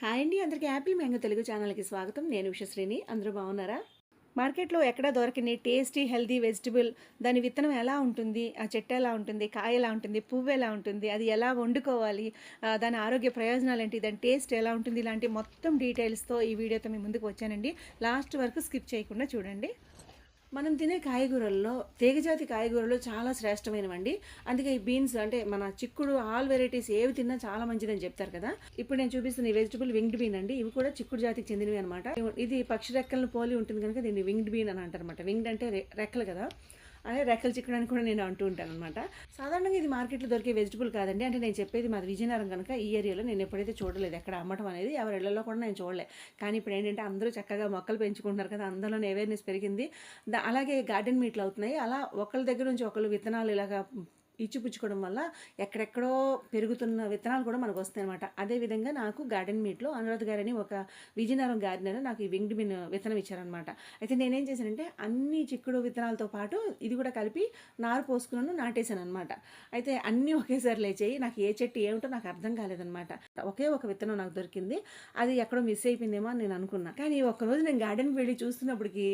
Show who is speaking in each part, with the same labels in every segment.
Speaker 1: Hi అండి అందరికీ happy mango Telugu ఛానల్కి స్వాగతం. నేను విశ్వశ్రీని అందరూ బాగున్నారా? మార్కెట్లో ఎక్కడ దొరకని టేస్టీ హెల్దీ వెజిటబుల్ దాని విత్తనం ఎలా ఉంటుంది? ఆ చెట్టు ఎలా ఉంటుంది? కాయ ఎలా ఉంటుంది? పువ్వు ఎలా ఉంటుంది? అది ఎలా వండుకోవాలి? దాని ఆరోగ్య ప్రయోజనాలు ఏంటి? దాని టేస్ట్ ఎలా ఉంటుంది? ఇలాంటి మొత్తం డీటెయిల్స్తో ఈ వీడియోతో మీ ముందుకు వచ్చానండి. లాస్ట్ వరకు స్కిప్ చేయకుండా చూడండి. మనం తినే కాయగూరల్లో తీగజాతి కాయగూరలు చాలా శ్రేష్టమైనవండి. అందుకే ఈ బీన్స్ అంటే మన చిక్కుడు ఆల్ వెరైటీస్ ఏవి తిన్నా చాలా మంచిదని చెప్తారు కదా. ఇప్పుడు నేను చూపిస్తున్న ఈ వెజిటబుల్ వింగ్డ్ బీన్ అండి. ఇవి కూడా చిక్కుడు జాతికి చెందినవి అనమాట. ఇది పక్షి రెక్కలను పోలి ఉంటుంది కనుక దీన్ని వింగ్డ్ బీన్ అని అంటారు అనమాట వింగ్డ్ అంటే రె- రెక్కలు కదా. అదే రెక్కలు చిక్కడానికి అని కూడా నేను అంటూ ఉంటాను అనమాట సాధారణంగా ఇది మార్కెట్లో దొరికే వెజిటబుల్ కాదండి. అంటే నేను చెప్పేది మాది విజయనగరం కనుక ఈ ఏరియాలో నేను ఎప్పుడైతే చూడలేదు ఎక్కడ అమ్మటం అనేది ఎవరి ఇళ్ళలో కూడా నేను చూడలే. కానీ ఇప్పుడు ఏంటంటే అందరూ చక్కగా మొక్కలు పెంచుకుంటున్నారు కదా అందులోనే అవేర్నెస్ పెరిగింది. అలాగే గార్డెన్ మీట్లు అవుతున్నాయి. అలా ఒకళ్ళ దగ్గర నుంచి ఒకళ్ళు విత్తనాలు ఇలాగా ఇచ్చిపుచ్చుకోవడం వల్ల ఎక్కడెక్కడో పెరుగుతున్న విత్తనాలు కూడా మనకు వస్తాయి అనమాట అదేవిధంగా నాకు గార్డెన్ మీట్లో అనురాధ్ గారని ఒక విజయనగరం గార్డెనర్ నాకు ఈ వింగ్డ్ బిన్ విత్తనం ఇచ్చారనమాట అయితే నేనేం చేశానంటే అన్ని చిక్కుడు విత్తనాలతో పాటు ఇది కూడా కలిపి నారు పోసుకున్నాను నాటేశాను అనమాట అయితే అన్నీ ఒకేసారి లేచాయి. నాకు ఏ చెట్టు ఏమిటో నాకు అర్థం కాలేదనమాట ఒకే ఒక విత్తనం నాకు దొరికింది. అది ఎక్కడో మిస్ అయిపోయిందేమో అని నేను అనుకున్నా. కానీ ఒకరోజు నేను గార్డెన్కి వెళ్ళి చూస్తున్నప్పటికి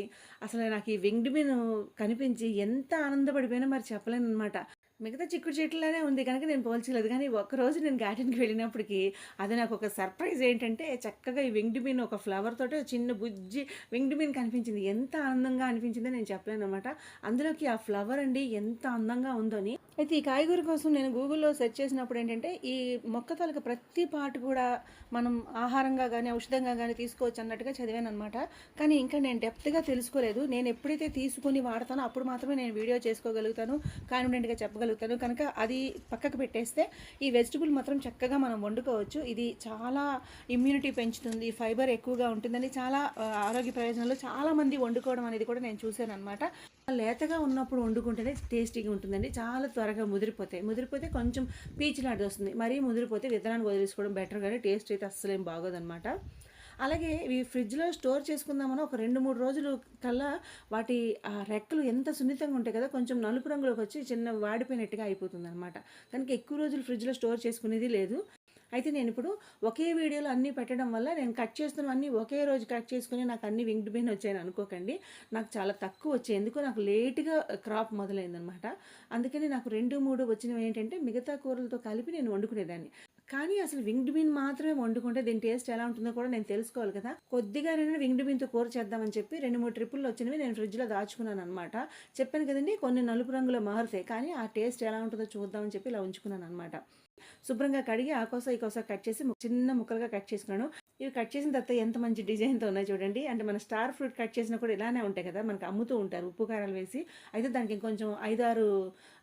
Speaker 1: అసలు నాకు ఈ వింగ్డ్ బిన్ కనిపించి ఎంత ఆనందపడిపోయినా మరి చెప్పలేను అనమాట మిగతా చిక్కుడు చెట్లనే ఉంది కనుక నేను పోల్చలేదు. కానీ ఒక్కరోజు నేను గార్డెన్కి వెళ్ళినప్పటికీ అది నాకు ఒక సర్ప్రైజ్ ఏంటంటే చక్కగా ఈ వింగ్డ్ బీన్ ఒక ఫ్లవర్ తోటి చిన్న బుజ్జి వింగ్డ్ బీన్ కనిపించింది. ఎంత ఆనందంగా అనిపించిందో నేను చెప్పలేను అనమాట అందులోకి ఆ ఫ్లవర్ అండి ఎంత అందంగా ఉందని అయితే ఈ కాయగూర కోసం నేను గూగుల్లో సెర్చ్ చేసినప్పుడు ఏంటంటే ఈ మొక్క తాలూకు ప్రతి పాటు కూడా మనం ఆహారంగా కానీ ఔషధంగా కానీ తీసుకోవచ్చు అన్నట్టుగా చదివాను అనమాట కానీ ఇంకా నేను డెప్త్గా తెలుసుకోలేదు. నేను ఎప్పుడైతే తీసుకొని వాడతానో అప్పుడు మాత్రమే నేను వీడియో చేసుకోగలుగుతాను. కాన్ఫిడెంట్గా చెప్పగలుగుతాను. కనుక అది పక్కకు పెట్టేస్తే ఈ వెజిటబుల్ మాత్రం చక్కగా మనం వండుకోవచ్చు. ఇది చాలా ఇమ్యూనిటీ పెంచుతుంది ఫైబర్ ఎక్కువగా ఉంటుందని చాలా ఆరోగ్య ప్రయోజనాలు చాలా మంది వండుకోవడం అనేది కూడా నేను చూశాను అనమాట లేతగా ఉన్నప్పుడు వండుకుంటేనే టేస్టీగా ఉంటుందండి. చాలా త్వరగా ముదిరిపోతాయి. ముదిరిపోతే కొంచెం పీచులాంటి వస్తుంది. మరీ ముదిరిపోతే విత్తనాన్ని వదిలేసుకోవడం బెటర్ కానీ టేస్ట్ అయితే అస్సలేం బాగోదన్నమాట. అలాగే ఇవి ఫ్రిడ్జ్లో స్టోర్ చేసుకుందామని ఒక రెండు మూడు రోజులు కల్లా వాటి ఆ రెక్కలు ఎంత సున్నితంగా ఉంటాయి కదా కొంచెం నలుపు రంగులోకి వచ్చి చిన్న వాడిపోయినట్టుగా అయిపోతుంది అనమాట కనుక ఎక్కువ రోజులు ఫ్రిడ్జ్లో స్టోర్ చేసుకునేది లేదు. అయితే నేను ఇప్పుడు ఒకే వీడియోలో అన్నీ పెట్టడం వల్ల నేను కట్ చేస్తున్నవన్నీ ఒకే రోజు కట్ చేసుకుని నాకు అన్ని వింగ్డ్ బీన్ వచ్చాయని అనుకోకండి. నాకు చాలా తక్కువ వచ్చాయి. ఎందుకు నాకు లేట్గా క్రాప్ మొదలైందనమాట అందుకని నాకు రెండు మూడు వచ్చినవి ఏంటంటే మిగతా కూరలతో కలిపి నేను వండుకునేదాన్ని. కానీ అసలు వింగ్డ్ బీన్ మాత్రమే వండుకుంటే దీని టేస్ట్ ఎలా ఉంటుందో కూడా నేను తెలుసుకోవాలి కదా. కొద్దిగా నేను వింగ్డ్ బీన్తో కూర చేద్దామని చెప్పి రెండు మూడు ట్రిప్పులు వచ్చినవి నేను ఫ్రిడ్జ్లో దాచుకున్నాను అనమాట చెప్పాను కదండి కొన్ని నలుపు రంగులో మారుతాయి కానీ ఆ టేస్ట్ ఎలా ఉంటుందో చూద్దామని చెప్పి ఇలా ఉంచుకున్నాను అనమాట శుభ్రంగా కడిగి ఆ కోస ఈ కోస కట్ చేసి చిన్న ముక్కలుగా కట్ చేసుకున్నాను. ఇవి కట్ చేసిన తర్వాత ఎంత మంచి డిజైన్తో ఉన్నాయి చూడండి. అంటే మన స్టార్ ఫ్రూట్ కట్ చేసినా కూడా ఇలానే ఉంటాయి కదా మనకి అమ్ముతూ ఉంటారు ఉప్పు కారాలు వేసి. అయితే దానికి ఇంకొంచెం ఐదారు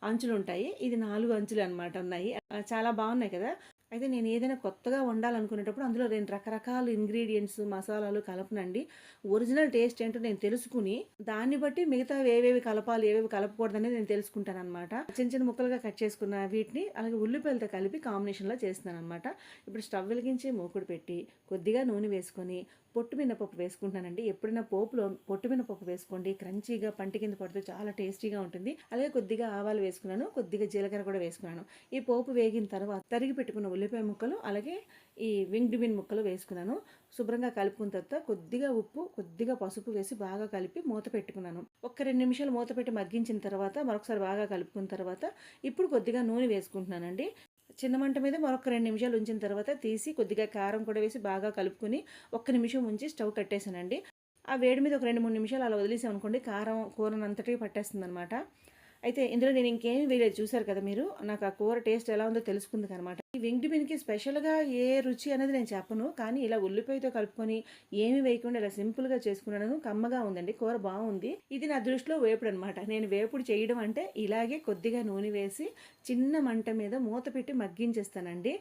Speaker 1: అంచులు ఉంటాయి. ఇది నాలుగు అంచులు అనమాట ఉన్నాయి. చాలా బాగున్నాయి కదా. అయితే నేను ఏదైనా కొత్తగా వండాలనుకునేటప్పుడు అందులో రెండు రకరకాల ఇంగ్రీడియంట్స్ మసాలాలు కలపనండి. ఒరిజినల్ టేస్ట్ ఏంటో నేను తెలుసుకుని దాన్ని బట్టి మిగతా ఏవేవి కలపాలి ఏవేవి కలపకూడదు అనేది నేను తెలుసుకుంటాను అనమాట చిన్న చిన్న ముక్కలుగా కట్ చేసుకున్న వీటిని అలాగే ఉల్లిపాయలతో కలిపి కాంబినేషన్లో చేస్తున్నాను అనమాట ఇప్పుడు స్టవ్ వెలిగించి మూకుడు పెట్టి కొద్దిగా నూనె వేసుకొని పొట్టు మినపప్పు వేసుకుంటానండి. ఎప్పుడైనా పోపులో పొట్టు మినపప్పు వేసుకోండి. క్రంచీగా పంటి కింద పడితే చాలా టేస్టీగా ఉంటుంది. అలాగే కొద్దిగా ఆవాలు వేసుకున్నాను. కొద్దిగా జీలకర్ర కూడా వేసుకున్నాను. ఈ పోపు వేగిన తర్వాత తరిగి పెట్టుకున్న ఉల్లిపాయ ముక్కలు అలాగే ఈ వింగ్డ్ బిన్ ముక్కలు వేసుకున్నాను. శుభ్రంగా కలుపుకున్న తర్వాత కొద్దిగా ఉప్పు కొద్దిగా పసుపు వేసి బాగా కలిపి మూత పెట్టుకున్నాను. ఒక్క రెండు నిమిషాలు మూత పెట్టి మగ్గించిన తర్వాత మరొకసారి బాగా కలుపుకున్న తర్వాత ఇప్పుడు కొద్దిగా నూనె వేసుకుంటున్నానండి. చిన్న మంట మీద మరొక రెండు నిమిషాలు ఉంచిన తర్వాత తీసి కొద్దిగా కారం కూడా వేసి బాగా కలుపుకొని ఒక్క నిమిషం ఉంచి స్టవ్ కట్టేసానండి ఆ వేడి మీద ఒక రెండు మూడు నిమిషాలు అలా వదిలేసాం అనుకోండి కారం కూరనంతటి పట్టేస్తుంది అనమాట అయితే ఇందులో నేను ఇంకేమి వేయలేదు చూసారు కదా మీరు? నాకు ఆ కూర టేస్ట్ ఎలా ఉందో తెలుసుకుంది అనమాట ఈ వెండి బిన్కి స్పెషల్గా ఏ రుచి అనేది నేను చెప్పను. కానీ ఇలా ఉల్లిపాయతో కలుపుకొని ఏమి వేయకుండా ఇలా సింపుల్గా చేసుకున్నాను. కమ్మగా ఉందండి. కూర బాగుంది. ఇది నా దృష్టిలో వేపుడు అనమాట నేను వేపుడు చేయడం అంటే ఇలాగే కొద్దిగా నూనె వేసి చిన్న మంట మీద మూత పెట్టి మగ్గించేస్తానండి.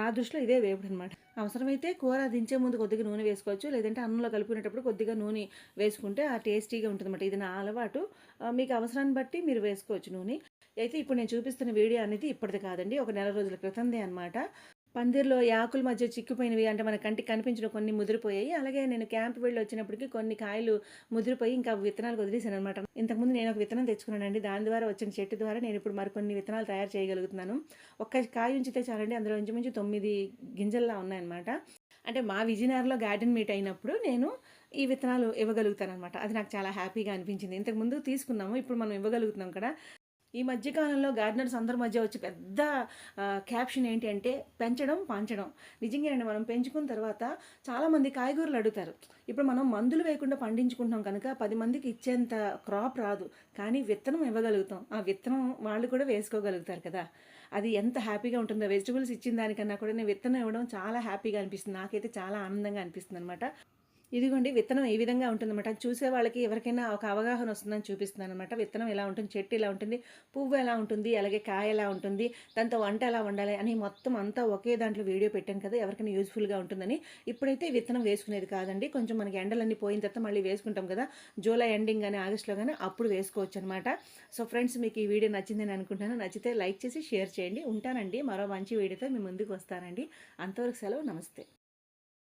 Speaker 1: నా దృష్టిలో ఇదే వేపుడు అనమాట అవసరమైతే కూర దించే ముందు కొద్దిగా నూనె వేసుకోవచ్చు. లేదంటే అన్నంలో కలుపుకునేటప్పుడు కొద్దిగా నూనె వేసుకుంటే ఆ టేస్టీగా ఉంటుంది అనమాట ఇది నా అలవాటు. మీకు అవసరాన్ని బట్టి మీరు వేసుకోవచ్చు నూనె. అయితే ఇప్పుడు నేను చూపిస్తున్న వీడియో అనేది ఇప్పటిది కాదండి ఒక నెల రోజుల క్రితందే అనమాట పందిర్లో ఈ ఆకుల మధ్య చిక్కుపోయినవి అంటే మన కంటికి కనిపించిన కొన్ని ముదిరిపోయాయి. అలాగే నేను క్యాంప్ వెళ్ళి వచ్చినప్పటికీ కొన్ని కాయలు ముదిరిపోయి ఇంకా విత్తనాలు వదిలేసాను అనమాట ఇంతకుముందు నేను ఒక విత్తనం తెచ్చుకున్నానండి. దాని ద్వారా వచ్చిన చెట్టు ద్వారా నేను ఇప్పుడు మరికొన్ని విత్తనాలు తయారు చేయగలుగుతున్నాను. ఒక్క కాయ ఉంచితే చాలండి అందులో ఇంచుమించు తొమ్మిది గింజల్లా ఉన్నాయన్నమాట. అంటే మా విజయనగరంలో గార్డెన్ మీట్ అయినప్పుడు నేను ఈ విత్తనాలు ఇవ్వగలుగుతాను అనమాట అది నాకు చాలా హ్యాపీగా అనిపించింది. ఇంతకుముందు తీసుకున్నాము ఇప్పుడు మనం ఇవ్వగలుగుతున్నాం కదా. ఈ మధ్యకాలంలో గార్డెనర్స్ అందరి మధ్య వచ్చి పెద్ద క్యాప్షన్ ఏంటి అంటే పెంచడం పాంచడం. నిజంగానండి మనం పెంచుకున్న తర్వాత చాలామంది కాయగూరలు అడుగుతారు. ఇప్పుడు మనం మందులు వేయకుండా పండించుకుంటున్నాం కనుక పది మందికి ఇచ్చేంత క్రాప్ రాదు. కానీ విత్తనం ఇవ్వగలుగుతాం. ఆ విత్తనం వాళ్ళు కూడా వేసుకోగలుగుతారు కదా. అది ఎంత హ్యాపీగా ఉంటుందో వెజిటబుల్స్ ఇచ్చిన దానికన్నా కూడా నేను విత్తనం ఇవ్వడం చాలా హ్యాపీగా అనిపిస్తుంది. నాకైతే చాలా ఆనందంగా అనిపిస్తుంది అనమాట ఇదిగోండి విత్తనం ఈ విధంగా ఉంటుందన్నమాట. చూసే వాళ్ళకి ఎవరికైనా ఒక అవగాహన వస్తుందని చూపిస్తున్నాను అనమాట విత్తనం ఎలా ఉంటుంది చెట్టు ఎలా ఉంటుంది పువ్వు ఎలా ఉంటుంది అలాగే కాయ ఎలా ఉంటుంది దాంతో వంట ఎలా వండాలి అని మొత్తం అంతా ఒకే దాంట్లో వీడియో పెట్టాను కదా ఎవరికైనా యూజ్ఫుల్గా ఉంటుందని. ఇప్పుడైతే విత్తనం వేసుకునేది కాదండి. కొంచెం మనకి ఎండలన్నీ పోయిన తర్వాత మళ్ళీ వేసుకుంటాం కదా జూలై ఎండింగ్ కానీ ఆగస్ట్లో కానీ అప్పుడు వేసుకోవచ్చు అనమాట సో ఫ్రెండ్స్ మీకు ఈ వీడియో నచ్చిందని అనుకుంటాను నచ్చితే లైక్ చేసి షేర్ చేయండి. ఉంటానండి. మరో మంచి వీడియోతో మీ ముందుకు వస్తానండి. అంతవరకు సెలవు. నమస్తే.